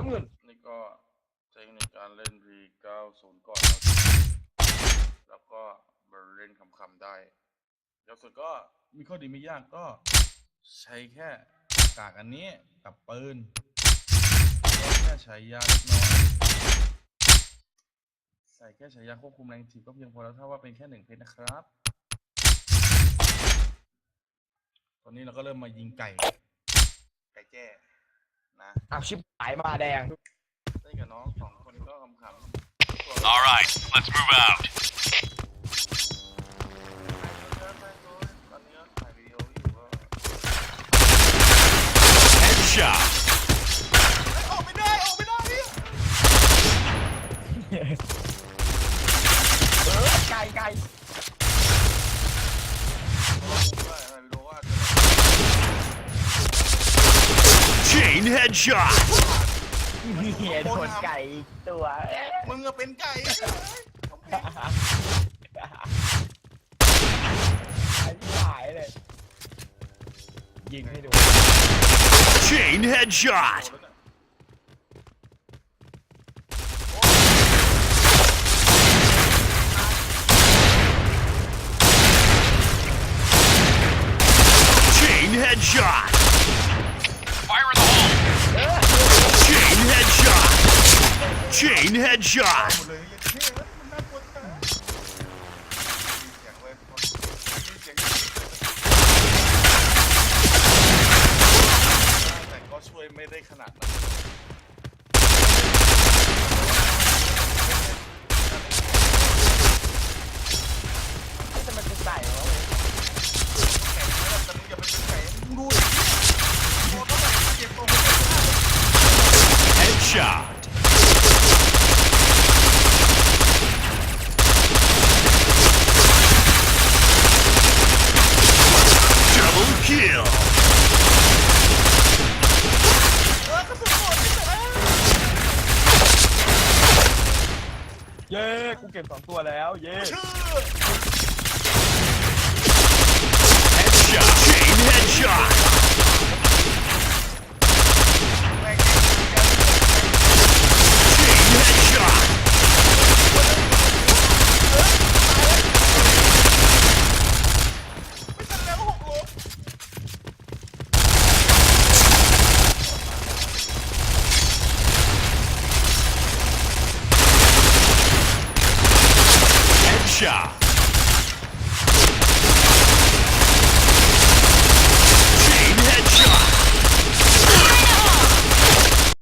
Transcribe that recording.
น้ำเงิน นี่ก็เทคนิคการเล่น V90 ก่อน แล้วก็มาเล่นคำๆได้เดี๋ยวสุดก็มีข้อดีไม่ยากก็ใช้แค่กากอันนี้กับปืนก็แค่ใช้ยาเล็กน้อยใส่แค่ใช้ยาควบคุมแรงถีบก็เพียงพอแล้วถ้าว่าเป็นแค่หนึ่งเพชรนะครับ ตอนนี้เราก็เริ่มมายิงไก่ ไก่แจ้ อ้าวชิบหายมาแดง เล่นกับน้องสองคนก็ขำๆส่วน All right, let's move out. ตอนนี้ก็ถ่ายวิดีโออยู่ก็ Headshot. ออกไม่ได้ ออกไม่ได้เ Chain headshot. เฮียโดนไก่อีกตัวมึงอะเป็นไก่ไอ้หายเลย ยิงให้ดู Chain headshot. โอ้แ Chain headshot. หมดเลยยังเท่เลยมันน่ากลัวจังมีเสียงเลยมีเสียงแต่ก็ช่วยไม่ได้ขนาดนั้นนี่จะมันเป็นไก่เหรอเว้ยแข่งไม่ได้แต่มึงอย่าไปเป็นไก่มึงดูดิโดนเท่าไหร่เจ็บตัวมึง Headshot. Kill. เย้ กูเก็บสองตัวแล้ว เย้ชื่อ Headshot. Chain headshot. shot.